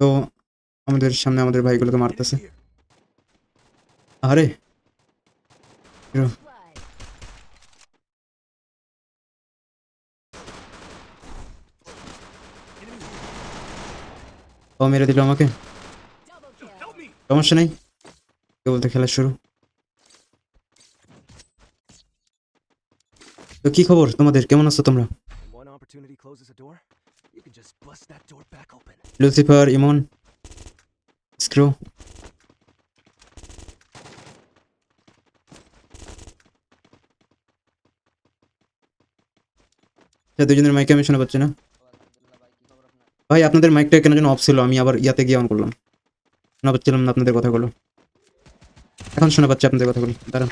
তো আমাদের সামনে আমাদের ভাইগুলোকে মারতেছে. আরে. ও, মেরে দিল আমাকে. সমস্যা নেই বলতে খেলা শুরু তো কি খবর তোমাদের কেমন আছো তোমরা opportunity closes a door. You can just bust that door back open. Emon screw আচ্ছা, দুজনের মাইকে আমি শোনা পাচ্ছি না ভাই আপনাদের মাইকটা কেন যেন অফ ছিল আমি আবার ইয়াতে গিয়ে অন করলাম শোনা পাচ্ছিলাম না আপনাদের কথাগুলো এখন শোনা পাচ্ছি আপনাদের কথাগুলো দাঁড়ান.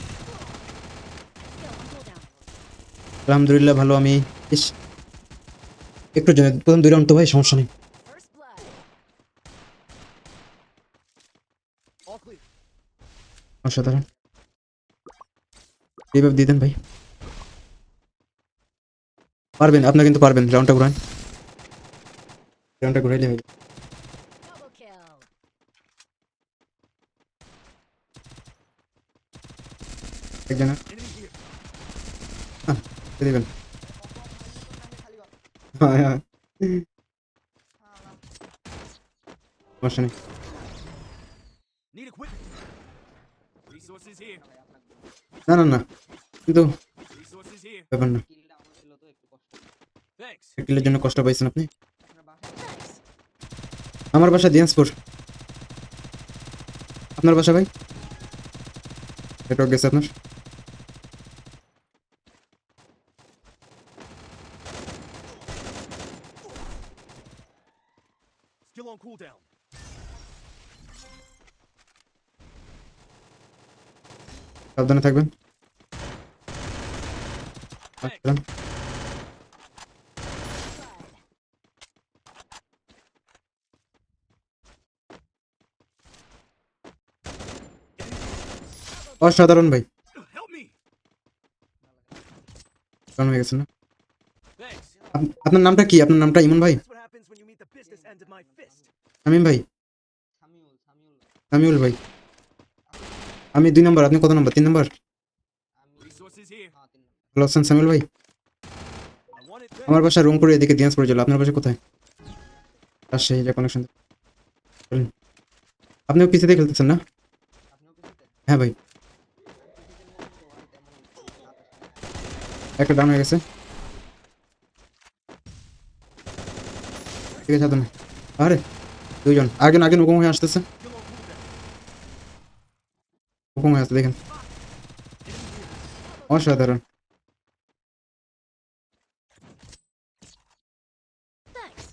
আলহামদুলিল্লাহ ভালো আমি ইস একটু জন্য প্রথম দুই রাউন্ড তো ভাই সমস্যা নেই. অসাধারণ এইভাবে দিয়ে দেন ভাই পারবেন, আপনার কিন্তু পারবেন, রাউন্ডটা ঘুরান রাউন্ডটা ঘুরাইলে হবে Double kill. একজন Enemy here. দিয়ে দিবেন হ্যাঁ হ্যাঁ সমস্যা নেই. না না না কিন্তু. ব্যাপার না. কিলের জন্য কষ্ট পাইছেন আপনি. আমার বাসা দিনাজপুর আপনার বাসা ভাই নেটওয়ার্ক গেছে আপনার সাবধানে থাকবেন। অসাধারণ ভাই। আপনার নামটা কি? আপনার নামটা ইমন ভাই? আমি ভাই। আমিউল ভাই। আমি দুই নম্বর, আপনি কত নম্বর? তিন নম্বর. ভালো আছেন সামিউল ভাই. আমার বাসা রংপুরে এদিকে দিনাজপুরে জেলা। আপনার বাসা কোথায়? রাজশাহী, যা কানেকশন আপনিও পিছিয়ে খেলতেছেন না? হ্যাঁ ভাই। একটা ডাউন হয়ে গেছে। ঠিক আছে আরে, দুইজন। আগে আগে নুকুম হয়ে আসতেছে। Still on cooldown. নুকুম হয়ে আসতে দেখেন অসাধারণ Thanks.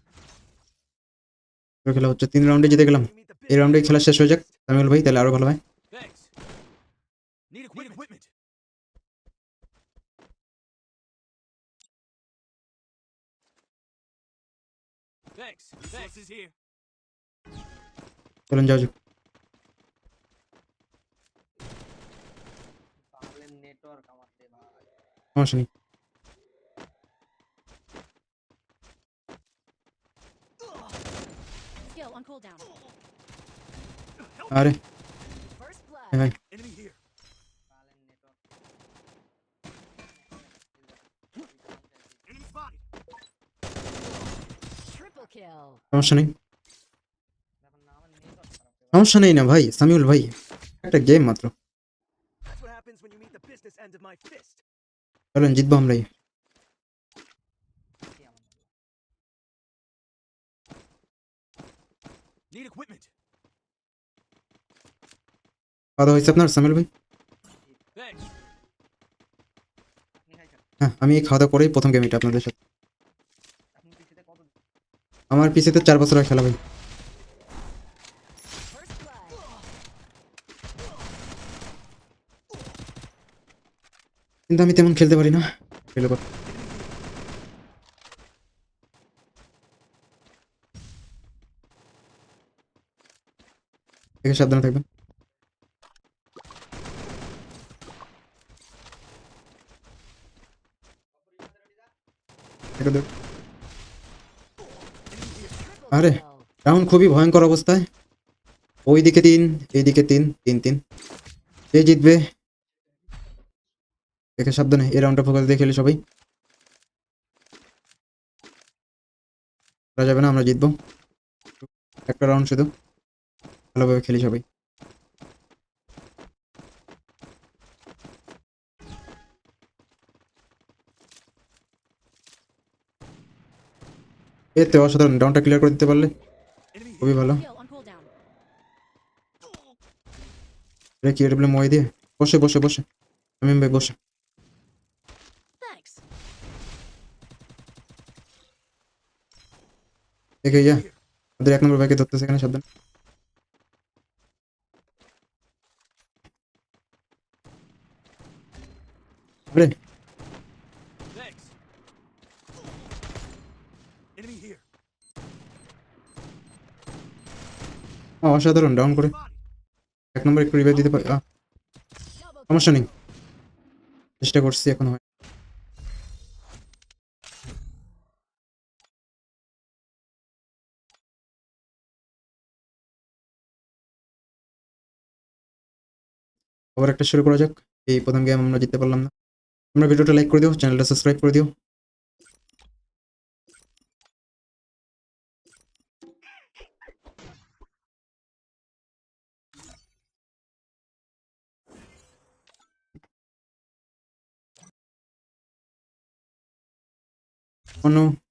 তো খেলা হচ্ছে তিন রাউন্ডে জিতে গেলাম You meet the এই business রাউন্ডে খেলা শেষ হয়ে যাক সামিউল ভাই তাহলে আরও ভালো হয় Thanks. Need equipment. Thanks. Resources here. চলুন যাও যাক সমস্যা নেই Skill on cooldown. আরে First blood. হ্যাঁ ভাই Enemy here. পালেন network Enemy spotted. Triple kill. সমস্যা নেই ব্যাপার না আমার নেটওয়ার্ক খারাপ হয়ে সমস্যা নেই না ভাই সামিউল ভাই একটা গেম মাত্র That's what happens when you meet the business end of my fist. চলেন জিতবো আমরাই. খাওয়া দাওয়া হয়েছে আপনার সামিউল ভাই হ্যাঁ আমি খাওয়া দাওয়া করেই প্রথম গেম এটা আপনাদের সাথে। পিছিয়ে আমার পিছিয়ে চার বছর খেলা ভাই। কিন্তু আমি তেমন খেলতে পারি না। খেলে সাবধানে থাকবেন। আরে রাউন্ড খুবই ভয়ঙ্কর অবস্থায়। ওইদিকে তিন, এইদিকে তিন তিন তিন। সে জিতবে? দেখে সাবধানে, এই রাউন্ডটা ফোকাস দিয়ে খেলি সবাই। করা যাবে না, আমরা জিতবো। একটা রাউন্ড শুধু। ভালোভাবে খেলি সবাই। এতে অসাধারণ রাউন্ডটা ক্লিয়ার করে দিতে পারলে খুবই ভালো। কি এটা মই দিয়ে? বসে বসে বসে। আমি ভাই, বসে। দেখে ইয়া ওদের এক নম্বর বাইকে ধরতেছে এখানে সাবধান অসাধারণ ডাউন করে এক নম্বর একটু রিভাইভ দিতে পারি সমস্যা নেই চেষ্টা করছি এখন হয় আবার একটা শুরু করা যাক এই প্রথম গেম আমরা জিততে পারলাম না তোমরা ভিডিওটা লাইক করে দিও চ্যানেলটা সাবস্ক্রাইব করে দিও Oh no.